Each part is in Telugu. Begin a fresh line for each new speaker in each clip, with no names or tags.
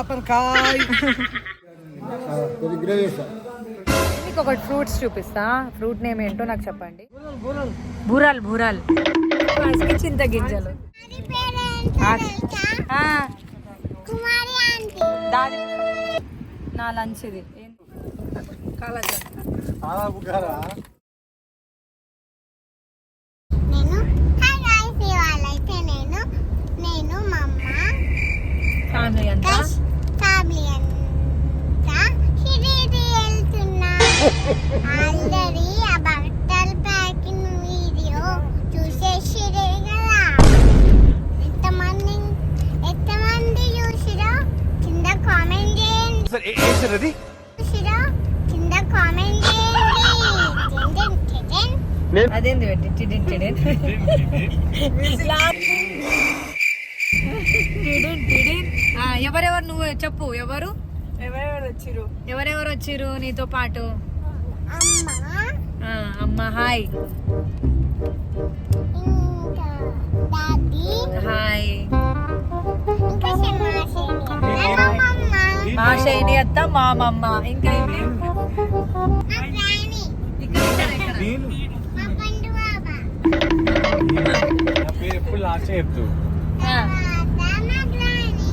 పాపన్ కాయ్.
మీకు ఒకటి ఫ్రూట్స్ చూపిస్తా. ఫ్రూట్ నేమ్ ఏంటో నాకు చెప్పండి. బూరాల్ బూరాల్. చింత గింజలు. ఆ,
కుమారి ఆంటీ.
దాని నా లంచ్ ఇది కాలజ
నేను హాయ్ గాయ్స్ ఇవాళ అయితే నేను నేను మా అమ్మ
ఫ్యామిలీ అంతా
ఫ్యామిలీ అంతా షిరిడి వెళ్తున్నా. ఆల్రెడీ ఆ బట్టల ప్యాకింగ్ వీడియో చూసేసిరే కదా. ఎంతమంది ఎంతమంది చూసిరో కింద కామెంట్ చేయండి. చూసిరో కింద కామెంట్ చేయండి.
అదేంది పెట్టి టిడిన్ టిడిన్. ఎవరెవరు నువ్వు? చెప్పు ఎవరు? ఎవరెవరు వచ్చిరు ఎవరెవరు వచ్చిరు నీతో పాటు?
అమ్మ
హాయ్. హాయ్. మా శైని అత్త మా మమ్మ. ఇంకా
ఎప్పుడు లాస్ట్ చెప్తూ
ఆ,
తర్వాత మా గ్రాని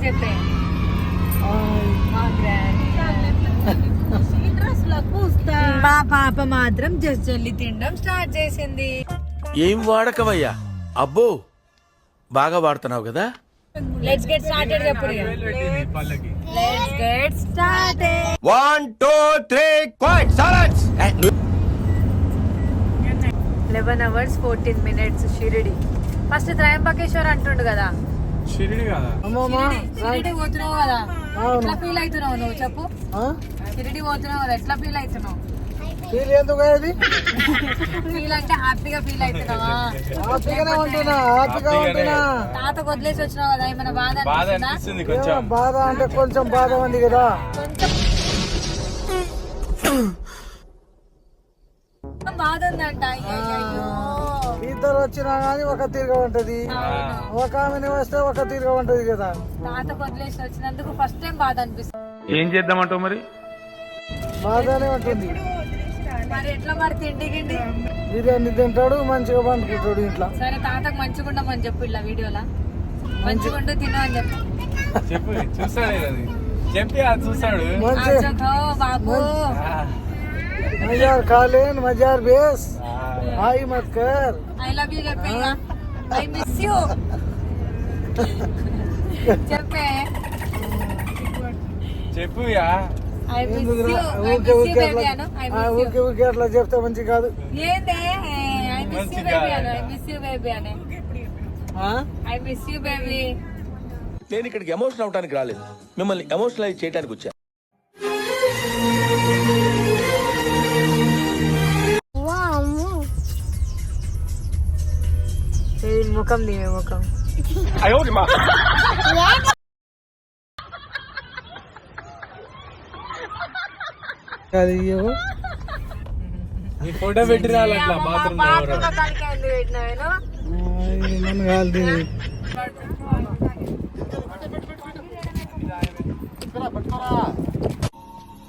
హాయ్ చెప్పే మా పాప మాత్రం జస్ట్ జల్లి తినడం స్టార్ట్ చేసింది.
ఏం వాడకవయ్యా? అబ్బో బాగా వాడుతున్నావు కదా?
లెట్స్ గెట్ స్టార్టెడ్ చెప్పు let's get started
one two three quiet silence
eleven hours fourteen minutes Shirdi first Trimbakeshwar అంటుండు కదా.
షిరిడి కదా?
షిరిడి పోతున్నావు కదా. ఎట్లా ఫీల్ అవుతున్నావు నువ్వు? చెప్పు. షిరిడి పోతున్నావు కదా ఎట్లా ఫీల్ అవుతున్నావు?
ఫీల్ ఎందుకు అది
ఫీల్ అంటే హ్యాపీగా ఫీల్ అవుతున్నావా?
హ్యాపీగానే ఉంటున్నా హ్యాపీగా ఉంటున్నా.
తాత వదిలేసి వచ్చినావు కదా ఏమైనా బాధ అనిపిస్తుందా?
కొంచెం. బాధ అంటే కొంచెం బాధ ఉంది కదా.
కొంచెం బాధ ఉందంట. అయ్యయ్యో.
ఇద్దరు వచ్చినా గానీ ఒక తీరుగా ఉంటది. ఒక ఆమెని వస్తే ఒక తీరుగా ఉంటది కదా.
తాత వదిలేసి వచ్చినందుకు ఫస్ట్ టైం బాధ అనిపిస్తుంది.
ఏం చేద్దామంటావు మరి?
బాధనే ఉంటుంది.
మరి ఎట్లా మరి తిండి గిండి?
బిర్యానీ తింటాడు మంచిగా పండుకుంటాడు ఇంట్లో.
సరే తాతకు మంచిగా ఉండమని చెప్పు ఇలా వీడియోలా. మంచిగా ఉండు తిను అని చెప్పు.
చెప్పు చూస్తాడు అది. చెప్పి అది చూస్తాడు.
మంచి
బాబు.
మజార్ ఖాలేన్ మజార్ బేస్. హాయి మత్ కర్
ఐ లవ్ యూ చెప్పే ఐ మిస్ యూ చెప్పే.
చెప్పు యా.
ఐ మిస్
ఎందుకురా?
యూ ఐ
ఊరికే
మిస్ యూ
ఊరికే
బేబీ
అట్లా
అను ఐ
ఆ,
మిస్ యూ
ఊరికే ఊరికే అట్లా చెప్తే మంచి కాదు.
ఏందే? ఐ మిస్ యూ బేబీ అను ఐ మిస్ యూ బేబీ అనే.
ఆ?
ఐ మిస్ యూ బేబీ
నేను ఇక్కడికి ఎమోషనల్ అవడానికి రాలేదు. మిమ్మల్ని ఎమోషనలైజ్ చేయడానికి వచ్చా.
ముఖం దీని ముఖం.
అది
ఫోటో పెట్టి బాత్రూమ్
నన్ను కాదు.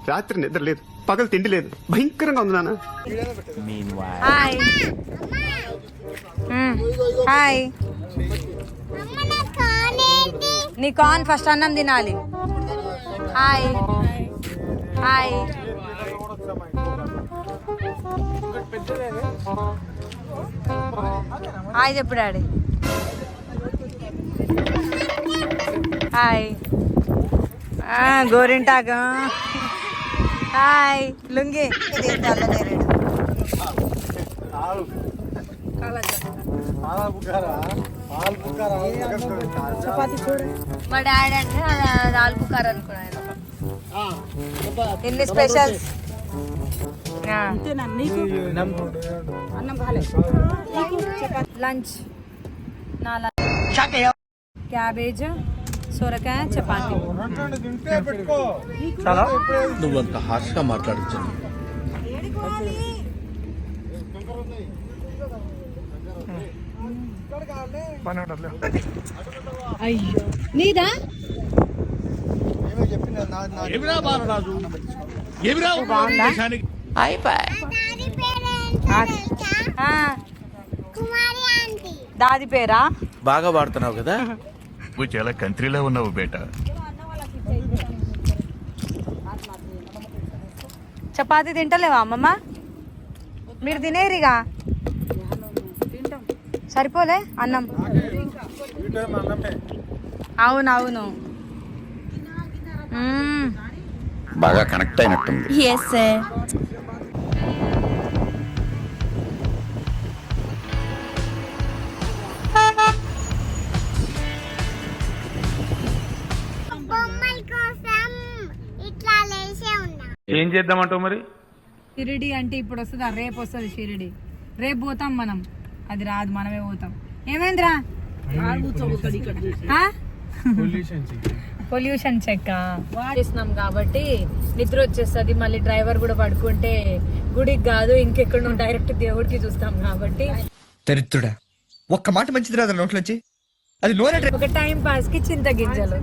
రాత్రి నిద్ర లేదు పగలు తిండి లేదు భయంకరంగా ఉంది నాన్న.
హాయ్.
నీ
కాన్ ఫస్ట్ అన్నం తినాలి. హాయ్. హాయ్. హాయ్ చెప్పు డాడీ. హాయ్. గోరింటాకు. హాయ్. లుంగి ఇది తెల్లనేరేడు మా డాడీ అంటే నాలుగు కారు అనుకున్నాను ఎన్ని స్పెషల్స్? లంచ్. నా క్యాబేజ్ సొరకాయ చపాతి.
నువ్వంత హార్ష్గా మాట్లాడించు
అయ్యో. నీదా? దాది పేరా?
బాగా వాడుతున్నావు కదా?
నువ్వు చాలా కంట్రీలో ఉన్నావు బేటా.
చపాతీ తింటలేవా అమ్మమ్మ? మీరు తినేరిగా? సరిపోలే? అన్నం. అవును అవును మ్మ్.
బాగా కనెక్ట్ అయినట్టుంది.
బొమ్మల కోసం ఇట్లా లేచే ఉన్నా.
ఏం చేద్దామంటావు మరి?
షిరిడి అంటే ఇప్పుడు వస్తుందా రేపు వస్తుంది షిరిడి. రేపు పోతాం మనం. అది రాదు మనమే పోతాం. ఏమైందిరా? పొల్యూషన్ చెక్ చేస్తున్నాం కాబట్టి నిద్ర వచ్చేస్తుంది మళ్ళీ డ్రైవర్ కూడా పడుకుంటే గుడికి కాదు ఇంకెక్కడ డైరెక్ట్ దేవుడికి చూస్తాం కాబట్టి.
దరిద్రుడా ఒక్క మాట మంచిది రాదు నోట్లోంచి. అది నూనె
ఒక టైం పాస్కి చింత గింజలు.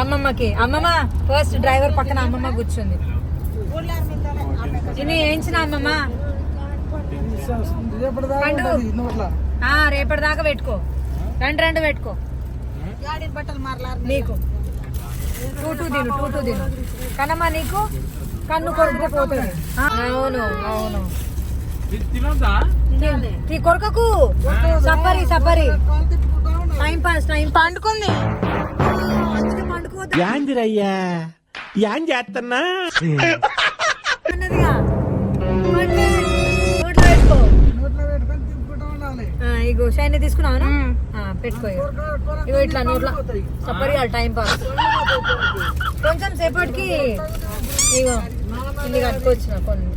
అమ్మమ్మకి అమ్మమ్మ ఫస్ట్ డ్రైవర్ పక్కన అమ్మమ్మ కూర్చుంది. ఏంచిన అమ్మమ్మ
రేపటిదాకా
పండు.
ఉంటది నోట్ల
ఆ రేపటి దాకా పెట్టుకో. రెండు రెండు పెట్టుకో. నీకు టూ టూ తిను టూ టూ తిను కనమ్మా నీకు? కన్ను కొరికితే పోతుంది. అవును అవును. నీ కొరకకు. సపరి సపరి టైం పాస్ టైం పండుకుంది.
యాందిరయ్యా యాం చేస్తున్నా
అన్నదిగా ఇగో షైన్ తీసుకున్నావు? పెట్టుకో ఇగో. ఇట్లా నోట్లో సపరి టైం పాస్. కొంచెం సేపటికి ఇగో ఇల్లు కట్టుకొచ్చిన కొన్ని.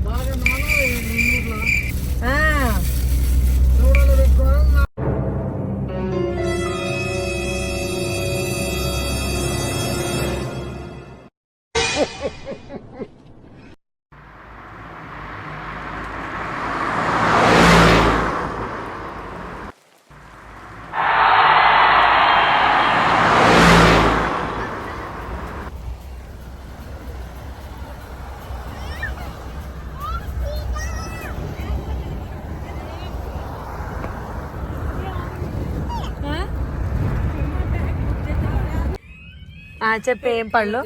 చెప్పే ఏం పళ్ళు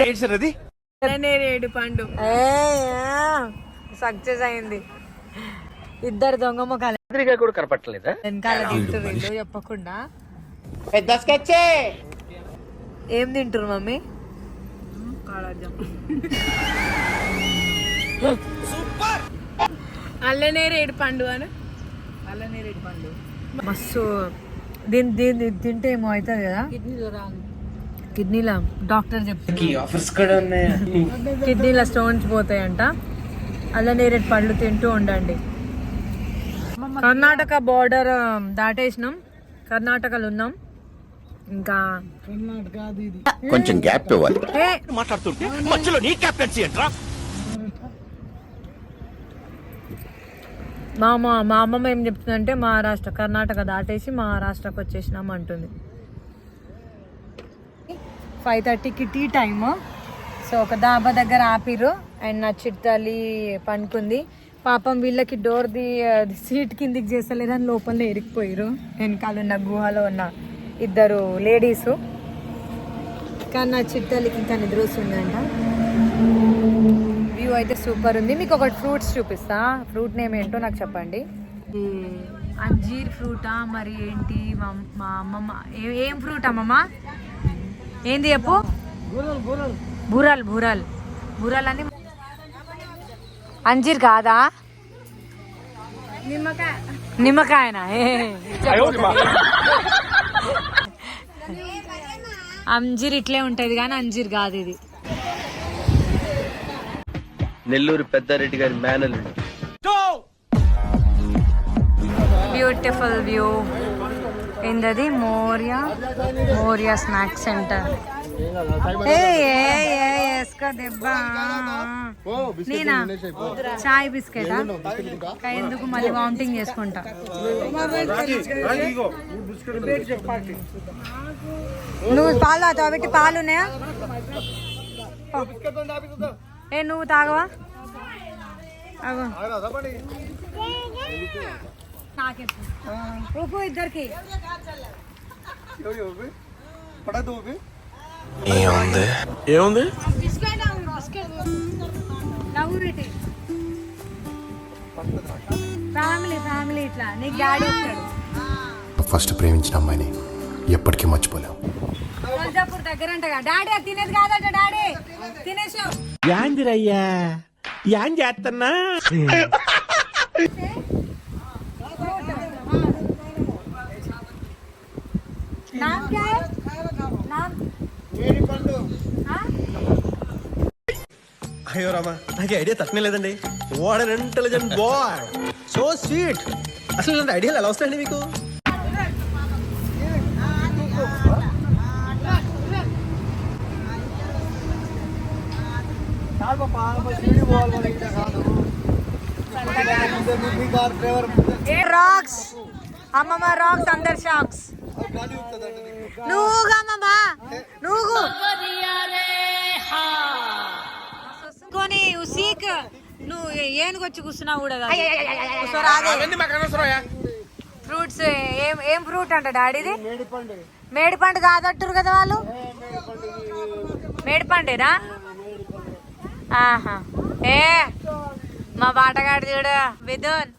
ఏంటి సార్ అది?
సక్సెస్ అయింది. ఇద్దరు దొంగ ముఖాలు.
కూడా కనపట్టలేదా
వెనకాల వీళ్ళు చెప్పకుండా. ఏం తింటారు మమ్మీ?
అల్లనేరేడు పండు అని.
మస్తు దీని దీన్ని తింటే ఏమో అవుతుంది కదా? కిడ్నీలో డాక్టర్ చెప్తుంది.
ఆఫర్స్ కూడా ఉన్నాయా.
కిడ్నీలో స్టోన్స్ పోతాయంట. అల్ల నేరేడు పళ్ళు తింటూ ఉండండి. కర్ణాటక బార్డర్ దాటేసినాం. కర్ణాటకలో ఉన్నాం. ఇంకా
కొంచెం గ్యాప్ ఇవ్వాలి.
ఏ?
మాట్లాడుతుంటే మధ్యలో నీ క్యాప్టెన్సీ
మా మా మా అమ్మమ్మ ఏం చెప్తుందంటే మహారాష్ట్ర కర్ణాటక దాటేసి మహారాష్ట్రకు వచ్చేసినాం అంటుంది. ఫైవ్ థర్టీకి టీ టైమ్ సో ఒక దాబా దగ్గర ఆపిర్రు. అండ్ నా చిట్టాలి పనుకుంది. పాపం వీళ్ళకి డోర్ది సీట్ కిందికి చేస్తలేదని లోపల ఇరికిపోయారు వెనకాల ఉన్న గుహలో ఉన్న ఇద్దరు లేడీసు కానీ నా చిట్టాలికి ఇంకా నిద్ర వస్తుందంట. అయితే సూపర్ ఉంది. మీకు ఒకటి ఫ్రూట్స్ చూపిస్తా. ఫ్రూట్ నేమ్ ఏంటో నాకు చెప్పండి. అంజీర్ ఫ్రూటా? మరి ఏంటి? మా మా అమ్మమ్మ ఏ- ఏం ఫ్రూట్ అమ్మమ్మ? ఏంది చెప్పు?
బూరలు బూరలు.
బూరల్ అని అంజీర్ కాదా? నిమ్మకాయ. నిమ్మకాయనా? ఏ, అంజీర్ ఇట్లే ఉంటది కానీ అంజీర్ కాదు ఇది.
నెల్లూరు పెద్దారెడ్డి గారి మేనల్
బ్యూటిఫుల్ వ్యూ ఏందది మోరియా మోరియా స్నాక్ సెంటర్ నేనా చాయ్ బిస్కెట్? ఎందుకు మళ్ళీ వామిటింగ్ చేసుకుంటా? నువ్వు పాలు పాలు ఉన్నాయా? ఏ నువ్వు తాగవా. రూపు ఇద్దరికి.
ఏముంది?
పెట్టి ఫ్యామిలీ ఫ్యామిలీ ఇట్లా. నీకు డాడీ
ఫస్ట్ ప్రేమించిన అమ్మాయిని ఎప్పటికీ మర్చిపోలేం
తులజాపూర్ దగ్గర అంటగా డాడీ తినేది కాదట డాడీ.
ఏం చేస్తున్నా? అయ్యో రామా నాకు ఐడియా తట్టనే లేదండి. What a intelligent boy so sweet అసలు ఇలాంటి ఐడియాలు ఎలా వస్తాయండి మీకు?
రాక్స్ అమ్మమ్మ రాక్స్ అందరు షాక్స్ నువ్వు అమ్మమ్మ. నువ్వు. కొని ఉసీక్. నువ్వు ఏనుగొచ్చి కూర్చున్నావు కూడా ఫ్రూట్స్ ఏం ఏం ఫ్రూట్ అంట డాడీది మేడి పండు కాదట్టురు కదా వాళ్ళు? మేడి పండేనా ఆహా. ఏ మా బాటగాడు చూడు విధున్.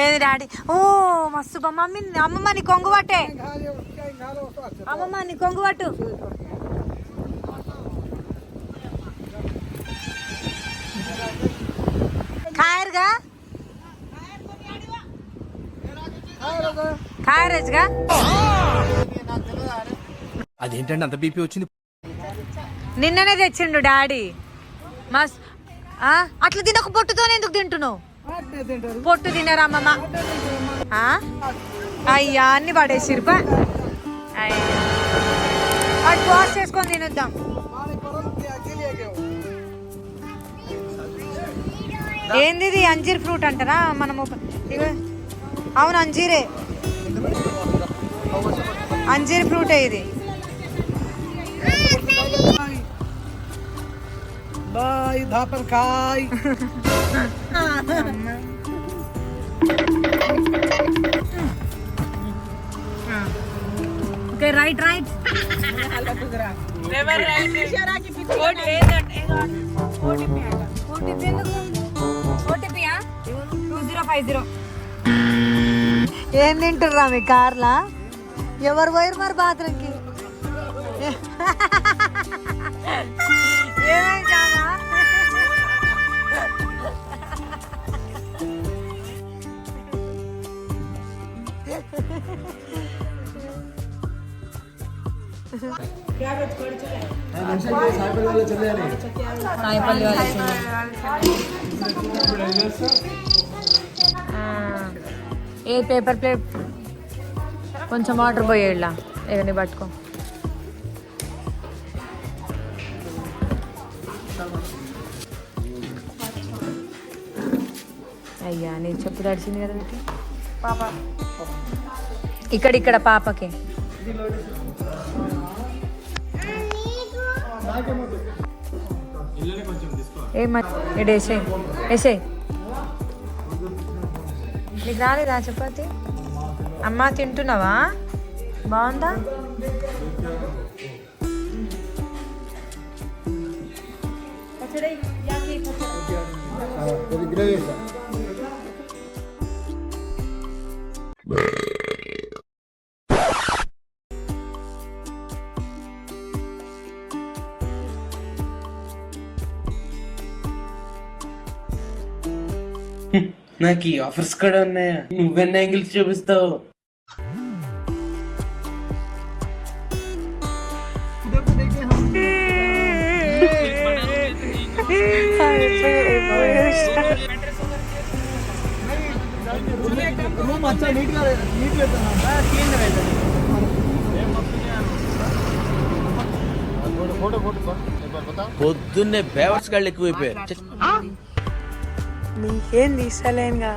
ఏది డాడీ? ఓ మస్తు మమ్మీ అమ్మమ్మ నీ కొంగు పట్టే. అమ్మమ్మ నీ కొంగు పట్టు. ఖాయర్గా ఖాయరేజ్గా
అదేంటండి అంత బీపీ వచ్చింది?
నిన్ననే తెచ్చిండు డాడీ. మస్ అట్లా తినక పొట్టుతోనే ఎందుకు తింటున్నావు? పొట్టు తినరమ్మమ్మ ఆ? అయ్యా అన్ని పడేసిరుపా అయ్యా. అటు వాష్ చేసుకొని తినొద్దాం. ఏంది ఇది అంజీర్ ఫ్రూట్ అంటారా? మనము అవును అంజీరే. అంజీర్ ఫ్రూటే ఇది.
బాయ్ దాపర్ కాయ్
ఓకే రైట్ రైట్ ఓటీపీ ఎందుకు ఓటీపీయా టూ జీరో ఫైవ్ జీరో ఏం తింటుర్రా మీ కార్లా? ఎవరు పోయారు మరి బాత్రూమ్కి? ఏమైంది సాయిపల్లి వాళ్ళ ఏ పేపర్ ప్లేట్ కొంచెం వాటర్ పోయేళ్ళ ఇవన్నీ పట్టుకో. అయ్యా నీ చెప్పు తడిచింది కదా పాప. ఇక్కడ ఇక్కడ పాపకి. ఏమ ఇటు వేసేయి వేసేయి నీకు రాలేదా చపాతి? అమ్మ తింటున్నావా? బాగుందా?
నాకు ఈ ఆఫర్స్ కూడా ఉన్నాయా? నువ్వెన్ని యాంగిల్స్ చూపిస్తావు?
రూమ్ అచ్చా నీట్గా నీట్గా
పొద్దున్నే బేవర్స్ గాళ్ళు ఎక్కువైపోయారు. ఛ,
మీకేం తీసలేనుగా